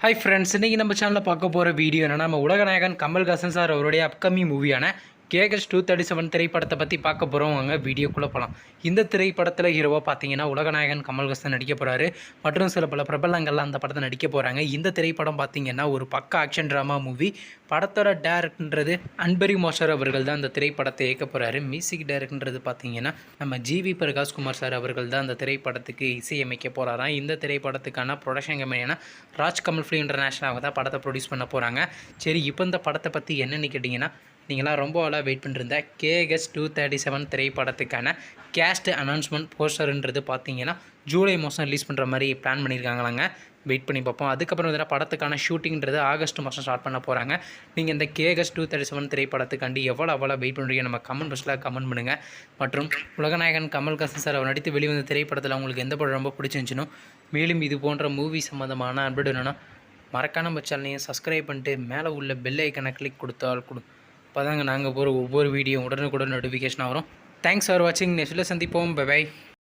Hi friends இன்றைக்கி நம்ம சேனலில் பார்க்க போகிற வீடியோ என்னென்னா நம்ம உலகநாயகன் கமல்ஹாசன் சார் அவருடைய அப்கமிங் மூவியான கேகஸ் டூ தேர்ட்டி செவன் திரைப்படத்தை பற்றி பார்க்க போகிறோம் வாங்க வீடியோக்குள்ளே போகலாம் இந்த திரைப்படத்தில் ஹீரோவாக பார்த்தீங்கன்னா உலகநாயகன் கமல்ஹாசன் நடிக்க போகிறாரு மற்றும் சில பல பிரபலங்கள்லாம் அந்த படத்தை நடிக்க போகிறாங்க இந்த திரைப்படம் பார்த்தீங்கன்னா ஒரு பக்க ஆக்ஷன் ட்ராமா மூவி படத்தோட டேரக்ட்ன்றது அன்பரி மோஷர் அவர்கள் தான் அந்த திரைப்படத்தை இயக்க போகிறாரு மியூசிக் டைரக்ட்ன்றது பார்த்தீங்கன்னா நம்ம ஜிவி பிரகாஷ் குமார் சார் அவர்கள் தான் அந்த திரைப்படத்துக்கு இசையமைக்க போகிறாராம் இந்த திரைப்படத்துக்கான ப்ரொடக்ஷன் கம்பெனினா ராஜ் கமல் ஃபிலிம் இன்டர்நேஷனலாக தான் படத்தை ப்ரொடியூஸ் பண்ண போகிறாங்க சரி இப்போ இந்த படத்தை பற்றி என்னென்னு கேட்டிங்கன்னா நீங்களாம் ரொம்ப ஆளாக வெயிட் பண்ணிருந்த கேஎஸ் டூ தேர்ட்டி செவன் திரைப்படத்துக்கான கேஸ்ட் அனௌன்ஸ்மெண்ட் போஸ்டருன்றது பார்த்தீங்கன்னா ஜூலை மாதம் ரிலீஸ் பண்ணுற மாதிரி பிளான் பண்ணியிருக்காங்களாங்க. வெயிட் பண்ணி பார்ப்போம். அதுக்கப்புறம் வந்து படத்துக்கான ஷூட்டிங்கிறது ஆகஸ்ட் மாதம் ஸ்டார்ட் பண்ண போகிறாங்க நீங்கள் இந்த கேஎஸ் டூ தேர்ட்டி செவன் திரைப்படத்துக்காண்டி எவ்வளோ அவ்வளோ வெயிட் பண்ணுறீங்க நம்ம கமெண்ட் பாக்ஸில் கமெண்ட் பண்ணுங்கள் மற்றும் உலகநாயகன் கமல்ஹாசன் சார் அவர் நடித்து வெளிவந்த திரைப்படத்தில் உங்களுக்கு எந்த படம் ரொம்ப பிடிச்சிருந்துச்சுனோ மேலும் இது போன்ற மூவி சம்மந்தமான அப்டேட் என்னென்னா மறக்காம சேனலையும் சப்ஸ்கிரைப் பண்ணிட்டு மேலே உள்ள பெல் ஐக்கனை கிளிக் கொடுத்தால் கொடு அப்போ தாங்க நாங்கள் போகிற ஒவ்வொரு வீடியோ உடனுக்குடன் நோட்டிஃபிகேஷன் வரும். தேங்க்ஸ் ஃபார் வாட்சிங் நெக்ஸ்ட்டில் சந்திப்போம். பை